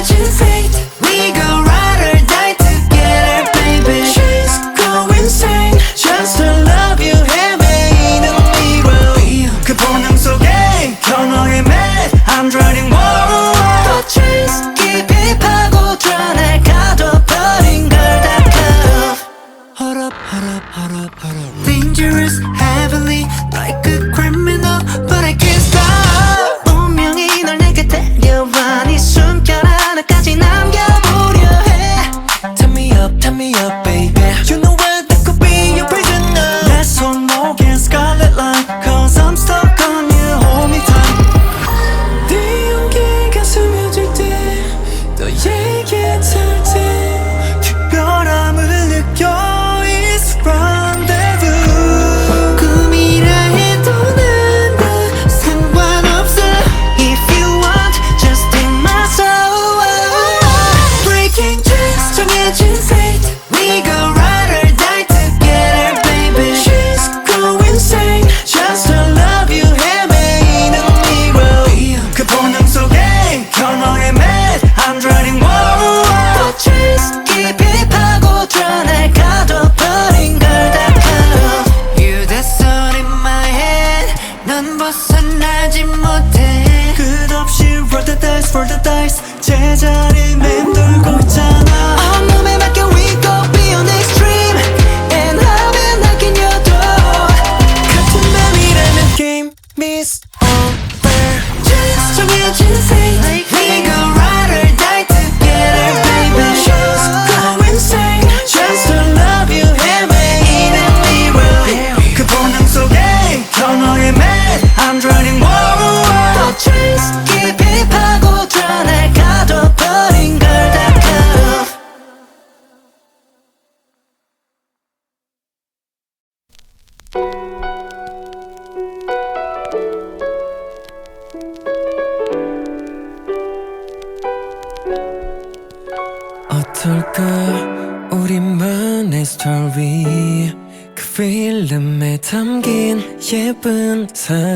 We go ride or die together, baby. Insane. Just to love you heavy the I'm drowning more up, up, up, up. Dangerous, heavenly, Like a criminal, but I can't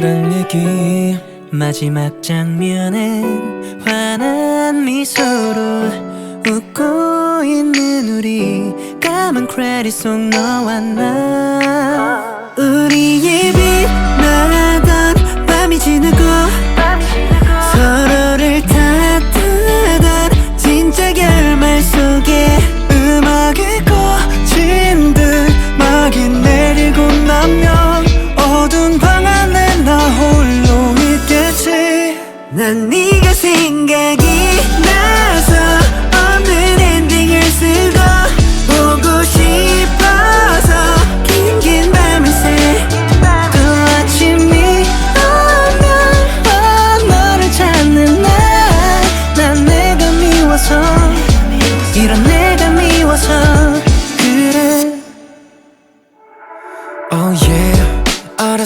사랑 얘기. 마지막 장면엔 환한 미소로 웃고 있는 우리 까만 크레딧 속 너와 나. 우리의 빛나던 밤이 지는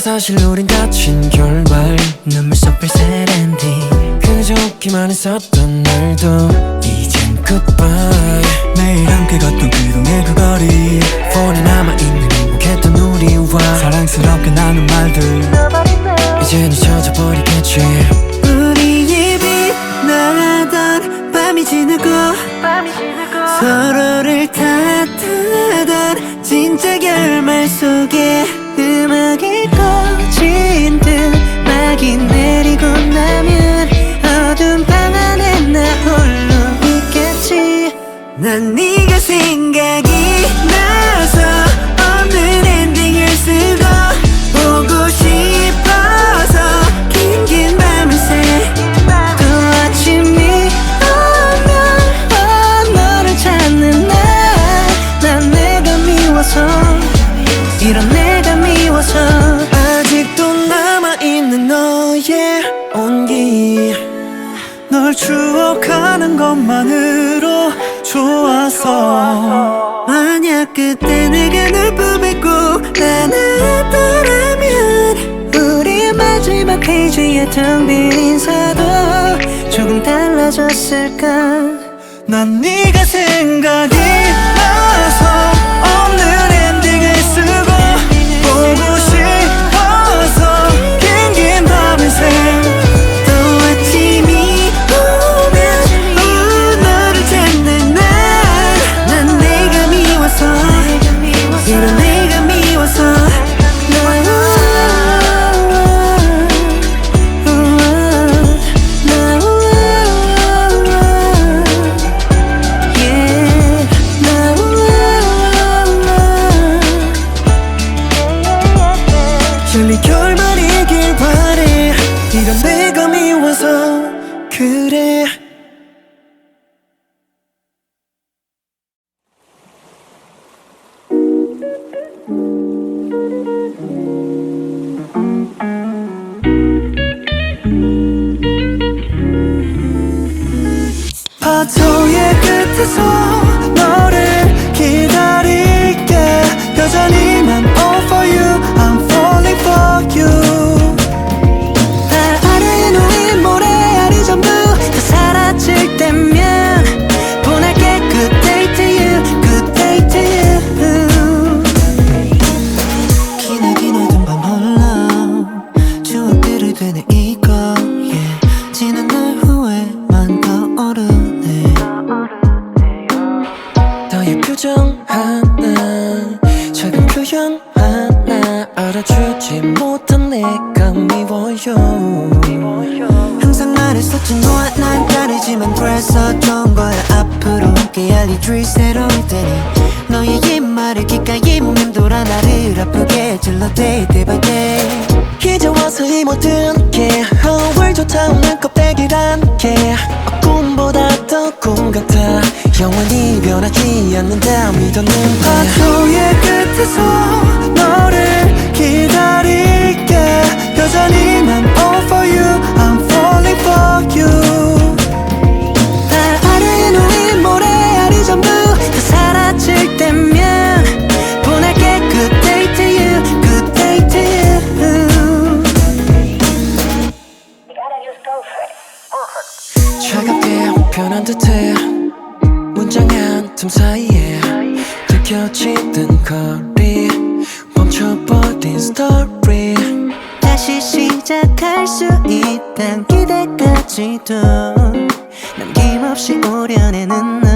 사실 우린 다친 결말. 눈물 섞일 세렌디. 그저 웃기만 했었던 날도 이젠 goodbye. 매일 함께 걷던 그동의 그 거리. 폰에 남아있는 행복했던 우리와 사랑스럽게 나눈 말들. 널 추억하는 것만으로 좋아서. 만약 그때 내가 널 뿜고 안았더라면 우리의 마지막 페이지에 텅빈 인사도 조금 달라졌을까? 난 네가 생각이 파도의 끝에서 함께 알려줄 새로울 테니 너의 입말을 귓가에 맴돌아 나를 아프게 질러 day by day. 이제 와서 이 모든 게 허울조차 없는 껍데기란 게. 꿈보다 더 꿈 같아. 영원히 변하지 않는다 믿었는데. 파도의 끝에서 너를 기다릴게. 여전히 난 스토리 다시 시작할 수 있단 기대까지도. 남김없이 오려내는 너.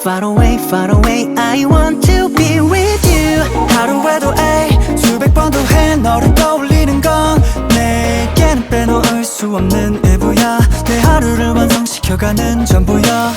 Far away, far away I want to be with you. 하루에도 A 수백 번도 해 너를 떠올리는 건 내게는 빼놓을 수 없는 일부야. 내 하루를 완성시켜가는 전부야